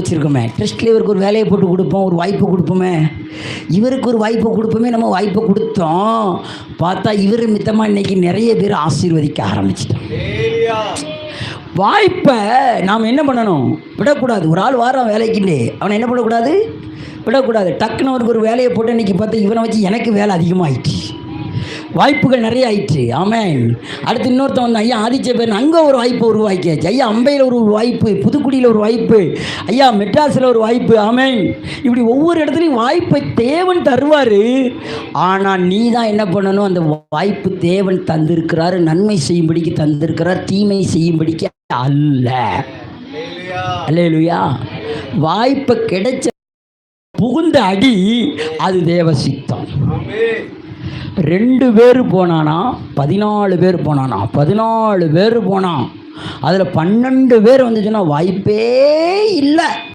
வச்சுருக்கோமே. ட்ரஸ்ட்டில் இவருக்கு ஒரு வேலையை போட்டு கொடுப்போம் ஒரு வாய்ப்பு கொடுப்போமே. இவருக்கு ஒரு வாய்ப்பு கொடுப்போமே நம்ம வாய்ப்பை கொடுத்தோம். பார்த்தா இவர் மித்தமாக இன்னைக்கு நிறைய பேர் ஆசீர்வதிக்க ஆரம்பிச்சிட்டோம் வாய்ப்பை நாம் என்ன பண்ணணும்? விடக்கூடாது. ஒரு ஆள் வாரம் வேலைக்குண்டு அவனை என்ன பண்ணக்கூடாது? விடக்கூடாது. டக்குன்னு அவருக்கு ஒரு வேலையை போட்டு இன்னைக்கு பார்த்தா இவனை வச்சு எனக்கு வேலை அதிகமாகிட்டு வாய்ப்புகள் நிறைய ஆயிற்று. ஆமேன். அடுத்து இன்னொருத்தன் வந்து ஐயா ஆதிச்ச பேர் அங்கே ஒரு வாய்ப்பு உருவாக்கியாச்சு. ஐயா அம்பையில் ஒரு வாய்ப்பு புதுக்குடியில் ஒரு வாய்ப்பு. ஐயா மெட்ராஸில் ஒரு வாய்ப்பு. ஆமேன். இப்படி ஒவ்வொரு இடத்துலையும் வாய்ப்பை தேவன் தருவார். ஆனால் நீ தான் என்ன பண்ணணும்? அந்த வாய்ப்பு தேவன் தந்திருக்கிறாரு. நன்மை செய்யும்படிக்கு தந்திருக்கிறார். தீமை செய்யும்படிக்கு அல்ல. அல்லேலூயா. வாய்ப்பை கிடைச்ச புகுந்த அடி அது தேவ சித்தம். ரெண்டு பேர் போனானா பதினாலு பேர் போனானா பதினாலு பேர் போனான் அதில் பன்னெண்டு பேர் வந்துச்சுன்னா வாய்ப்பே இல்லை.